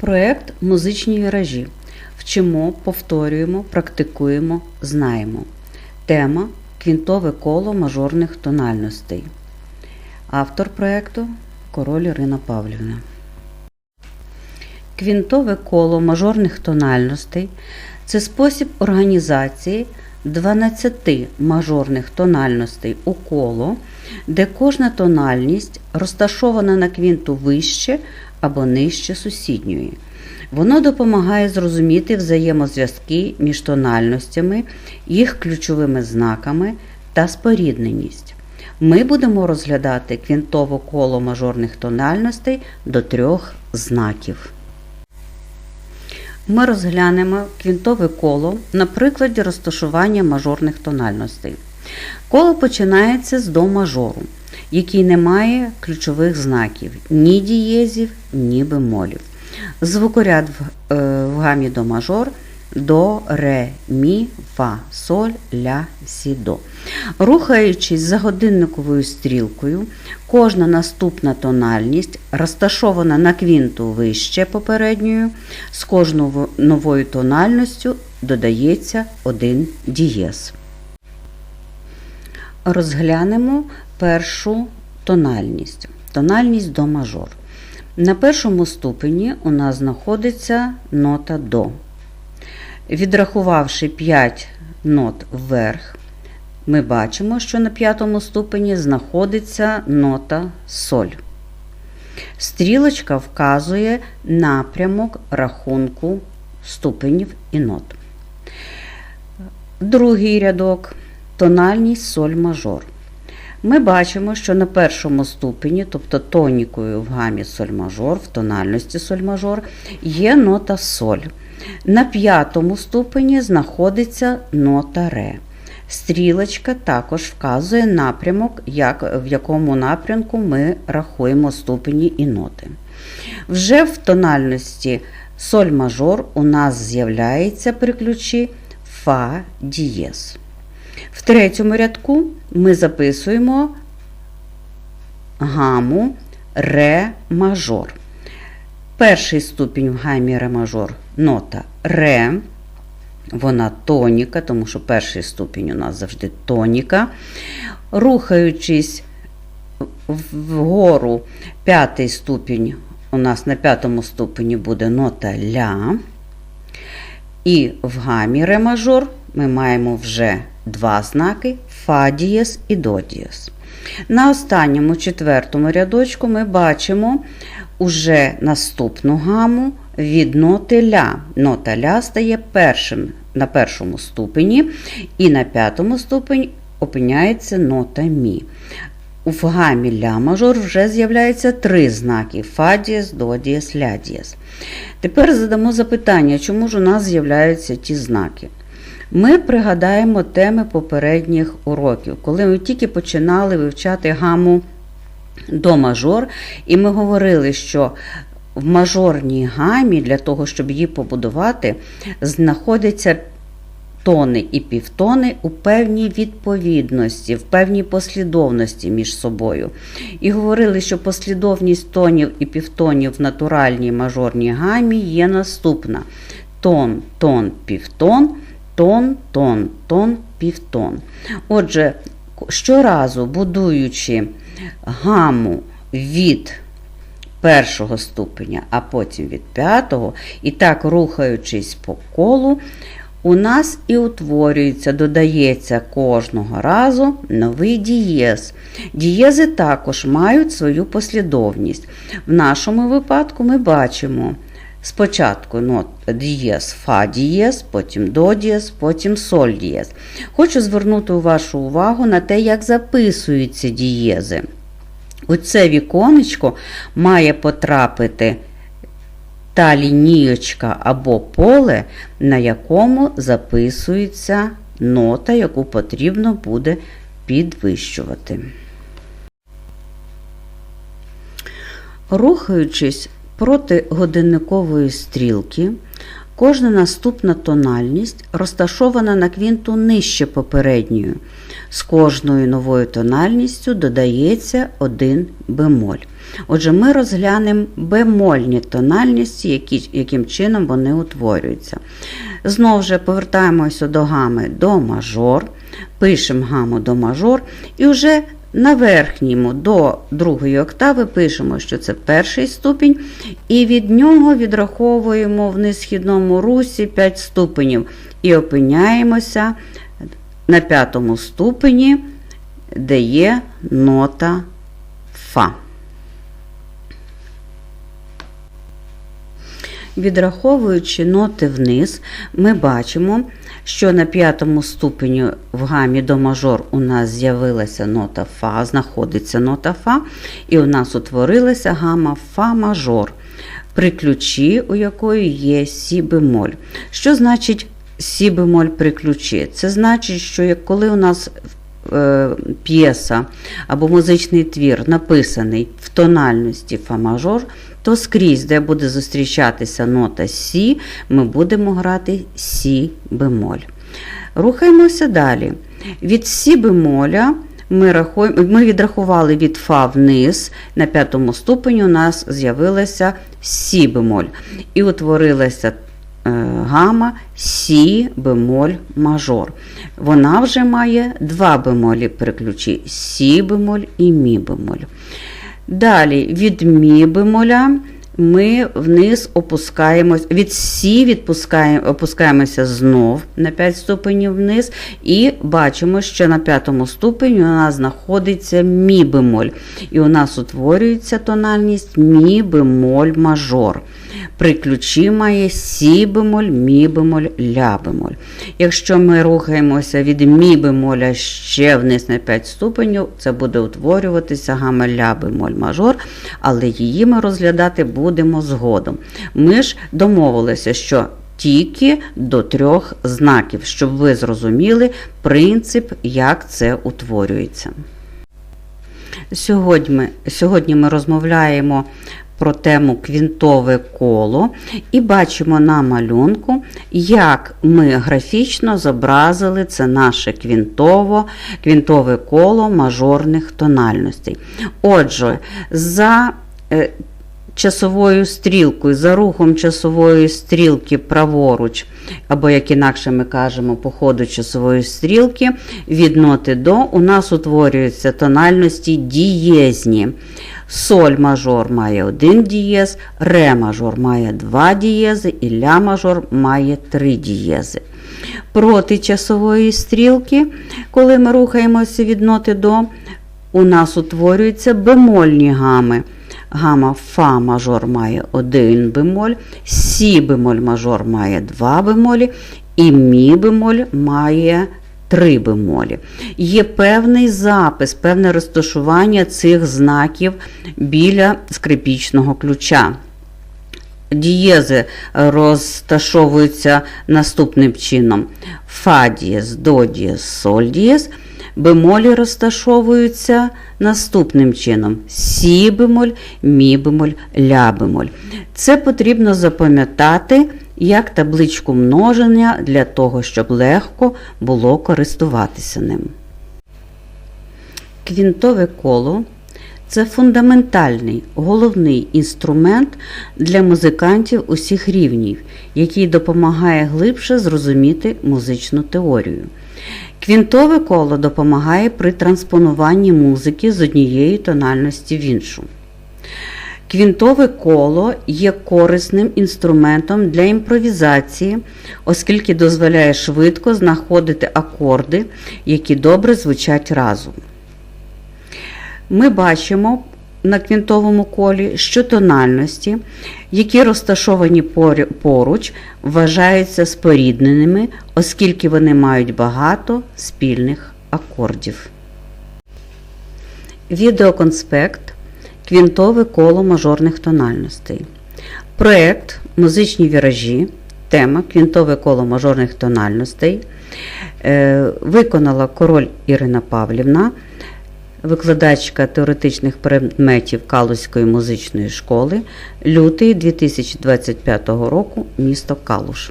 Проект Музичні віражі. Вчимо, повторюємо, практикуємо, знаємо. Тема Квінтове коло мажорних тональностей. Автор проекту Король Ірина Павлівна. Квінтове коло мажорних тональностей це спосіб організації 12 мажорних тональностей у коло, де кожна тональність розташована на квінту вище або нижче сусідньої. Воно допомагає зрозуміти взаємозв'язки між тональностями, їх ключовими знаками та спорідненість. Ми будемо розглядати квінтове коло мажорних тональностей до трьох знаків. Ми розглянемо квінтове коло на прикладі розташування мажорних тональностей. Коло починається з до мажору, який не має ключових знаків ні дієзів, ні бемолів. Звукоряд в, е, в гамі до мажор до, ре, мі, фа, соль, ля, сі, до. Рухаючись за годинниковою стрілкою, кожна наступна тональність розташована на квінту вище попередньою, з кожною новою тональністю додається один дієз. Розглянемо першу тональність. Тональність до мажор. На першому ступені у нас знаходиться нота до. Відрахувавши 5 нот вверх, ми бачимо, що на п'ятому ступені знаходиться нота соль. Стрілочка вказує напрямок рахунку ступенів і нот. Другий рядок тональність соль мажор. Ми бачимо, що на першому ступені, тобто тонікою в гамі соль мажор, в тональності соль мажор, є нота соль. На п'ятому ступені знаходиться нота ре. Стрілочка також вказує напрямок, як, в якому напрямку ми рахуємо ступені і ноти. Вже в тональності соль мажор у нас з'являється при ключі фа дієз. В третьому рядку ми записуємо гаму ре мажор. Перший ступінь в гамі ре мажор нота ре. Вона тоніка, тому що перший ступінь у нас завжди тоніка. Рухаючись вгору, п'ятий ступінь у нас на п'ятому ступені буде нота ля. І в гамі ре мажор ми маємо вже два знаки фа дієс і до дієс. На останньому четвертому рядочку ми бачимо уже наступну гаму від ноти ля. Нота ля стає першим на першому ступені, і на п'ятому ступені опиняється нота мі. У гамі ля мажор вже з'являється три знаки фа дієс, до ля дієс. Тепер задамо запитання, чому ж у нас з'являються ті знаки. Ми пригадаємо теми попередніх уроків, коли ми тільки починали вивчати гаму до мажор, і ми говорили, що в мажорній гамі, для того, щоб її побудувати, знаходяться тони і півтони у певній відповідності, в певній послідовності між собою. І говорили, що послідовність тонів і півтонів в натуральній мажорній гамі є наступна: тон, тон, півтон тон, тон, тон, півтон. Отже, щоразу будуючи гаму від першого ступеня, а потім від п'ятого, і так рухаючись по колу, у нас і утворюється, додається кожного разу новий дієз. Дієзи також мають свою послідовність. В нашому випадку ми бачимо. Спочатку нот дієс, фа дієс, потім до дієс, потім соль дієс. Хочу звернути вашу увагу на те, як записуються дієзи. Оце віконечко має потрапити та лінієчка або поле, на якому записується нота, яку потрібно буде підвищувати. Рухаючись проти годинникової стрілки кожна наступна тональність розташована на квінту нижче попередньої. З кожною новою тональністю додається один бемоль. Отже, ми розглянемо бемольні тональності, які, яким чином вони утворюються. Знову ж повертаємося до гами до мажор, пишемо гаму до мажор і вже на верхньому до другої октави пишемо, що це перший ступінь, і від нього відраховуємо в нисхідному русі 5 ступенів і опиняємося на п'ятому ступені, де є нота Фа. Відраховуючи ноти вниз, ми бачимо, що на п'ятому ступені в гамі до мажор у нас з'явилася нота Фа, знаходиться нота Фа, і у нас утворилася гама Фа мажор, при ключі, у якої є Сі бемоль. Що значить Сі бемоль при ключі? Це значить, що коли у нас е, п'єса або музичний твір написаний в тональності Фа мажор, то скрізь, де буде зустрічатися нота Сі, ми будемо грати Сі бемоль. Рухаємося далі. Від Сі бемоля ми, рахуємо, ми відрахували від Фа вниз, на п'ятому ступені у нас з'явилася Сі бемоль. І утворилася е, гама Сі бемоль мажор. Вона вже має два бемолі при ключі Сі бемоль і Мі бемоль. Далі від мі бемоля ми вниз опускаємось, від сі відпускаємо, опускаємося знов на 5 ступенів вниз, і бачимо, що на п'ятому ступені у нас знаходиться мі бемоль. І у нас утворюється тональність мі бемоль мажор. При ключі має сі бемоль, мі бемоль, ля бемоль. Якщо ми рухаємося від мі бемоля ще вниз на 5 ступенів, це буде утворюватися гама ля бемоль мажор, але її ми розглядати будемо згодом. Ми ж домовилися, що тільки до трьох знаків, щоб ви зрозуміли принцип, як це утворюється. Сьогодні сьогодні ми розмовляємо про тему квінтове коло і бачимо на малюнку, як ми графічно зобразили це наше квінтово, квінтове коло мажорних тональностей. Отже, за е, часовою стрілкою, за рухом часової стрілки праворуч, або, як інакше ми кажемо, по ходу часової стрілки, від ноти до у нас утворюються тональності дієзні. Соль мажор має один дієз, ре мажор має два дієзи і ля мажор має три дієзи. Проти часової стрілки, коли ми рухаємося від ноти до, у нас утворюються бемольні гами. Гама Фа мажор має один бемоль, Сі бемоль мажор має два бемолі, і Мі бемоль має три бемолі. Є певний запис, певне розташування цих знаків біля скрипічного ключа. Дієзи розташовуються наступним чином: Фа дієз, до дієз, соль дієз. Бемолі розташовуються наступним чином: Сі бемоль, мі бемоль, ля бемоль. Це потрібно запам'ятати як табличку множення для того, щоб легко було користуватися ним. Квінтове коло це фундаментальний головний інструмент для музикантів усіх рівнів, який допомагає глибше зрозуміти музичну теорію. Квінтове коло допомагає при транспонуванні музики з однієї тональності в іншу. Квінтове коло є корисним інструментом для імпровізації, оскільки дозволяє швидко знаходити акорди, які добре звучать разом. Ми бачимо на квінтовому колі, що тональності, які розташовані поруч, вважаються спорідненими, оскільки вони мають багато спільних акордів. Відеоконспект Квінтове коло мажорних тональностей. Проект Музичні віражі. Тема Квінтове коло мажорних тональностей. Е, виконала король Ірина Павлівна, викладачка теоретичних предметів Калузької музичної школи, лютий 2025 року, місто Калуш.